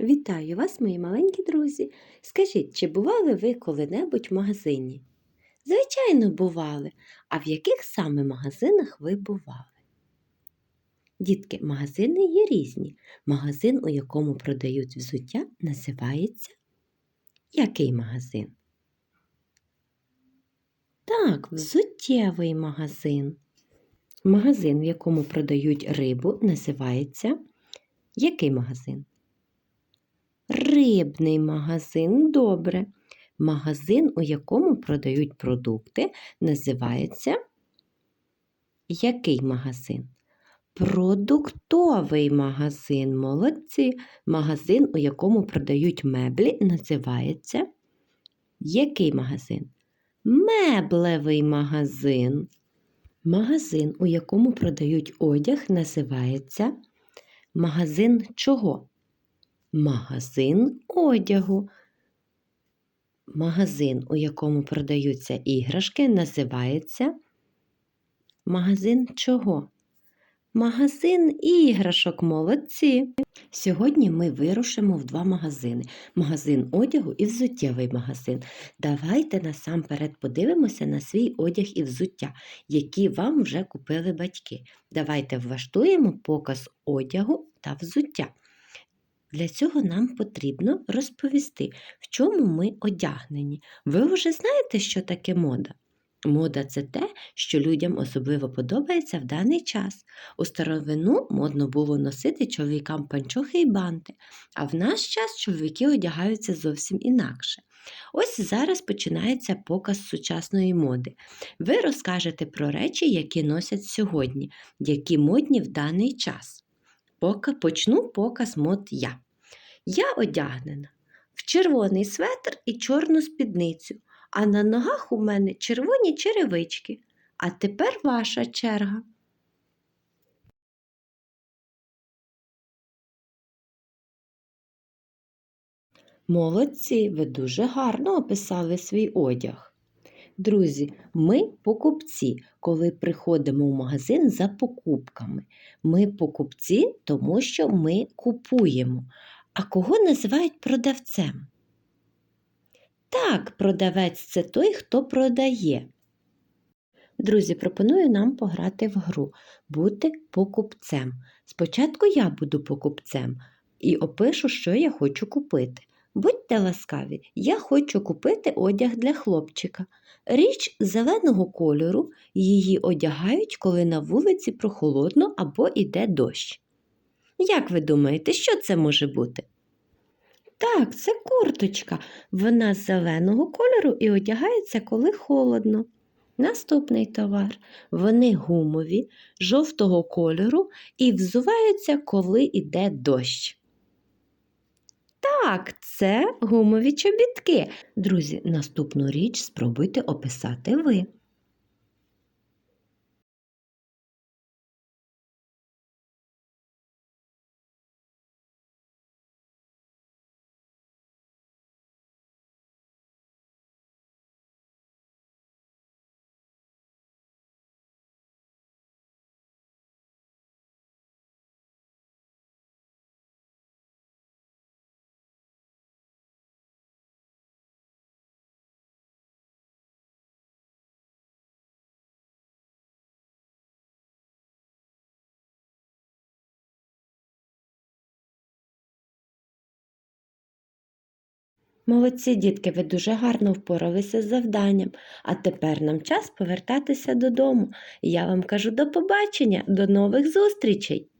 Вітаю вас, мої маленькі друзі. Скажіть, чи бували ви коли-небудь в магазині? Звичайно, бували. А в яких саме магазинах ви бували? Дітки, магазини є різні. Магазин, у якому продають взуття, називається який магазин? Так, взуттєвий магазин. Магазин, в якому продають рибу, називається який магазин? Рибний магазин, добре. Магазин, у якому продають продукти, називається який магазин? Продуктовий магазин. Молодці. Магазин, у якому продають меблі, називається який магазин? Меблевий магазин. Магазин, у якому продають одяг, називається магазин чого? Магазин одягу. Магазин, у якому продаються іграшки, називається магазин чого? Магазин іграшок, молодці. Сьогодні ми вирушимо в два магазини: магазин одягу і взуттєвий магазин. Давайте насамперед подивимося на свій одяг і взуття, які вам вже купили батьки. Давайте влаштуємо показ одягу та взуття. Для цього нам потрібно розповісти, в чому ми одягнені. Ви вже знаєте, що таке мода? Мода це те, що людям особливо подобається в даний час. У старовину модно було носити чоловікам панчохи і банти, а в наш час чоловіки одягаються зовсім інакше. Ось зараз починається показ сучасної моди. Ви розкажете про речі, які носять сьогодні, які модні в даний час. Поки почну показ мод я. Я одягнена в червоний светр і чорну спідницю, а на ногах у мене червоні черевички. А тепер ваша черга. Молодці, ви дуже гарно описали свій одяг. Друзі, ми покупці, коли приходимо в магазин за покупками. Ми покупці, тому що ми купуємо. А кого називають продавцем? Так, продавець це той, хто продає. Друзі, пропоную нам пограти в гру, бути покупцем. Спочатку я буду покупцем і опишу, що я хочу купити. Будьте ласкаві, я хочу купити одяг для хлопчика. Річ зеленого кольору, її одягають, коли на вулиці прохолодно або йде дощ. Як ви думаєте, що це може бути? Так, це курточка. Вона з зеленого кольору і одягається, коли холодно. Наступний товар. Вони гумові, жовтого кольору і взуваються, коли йде дощ. Так, це гумові чобітки. Друзі, наступну річ спробуйте описати ви. Молодці дітки, ви дуже гарно впоралися з завданням, а тепер нам час повертатися додому. Я вам кажу до побачення, до нових зустрічей!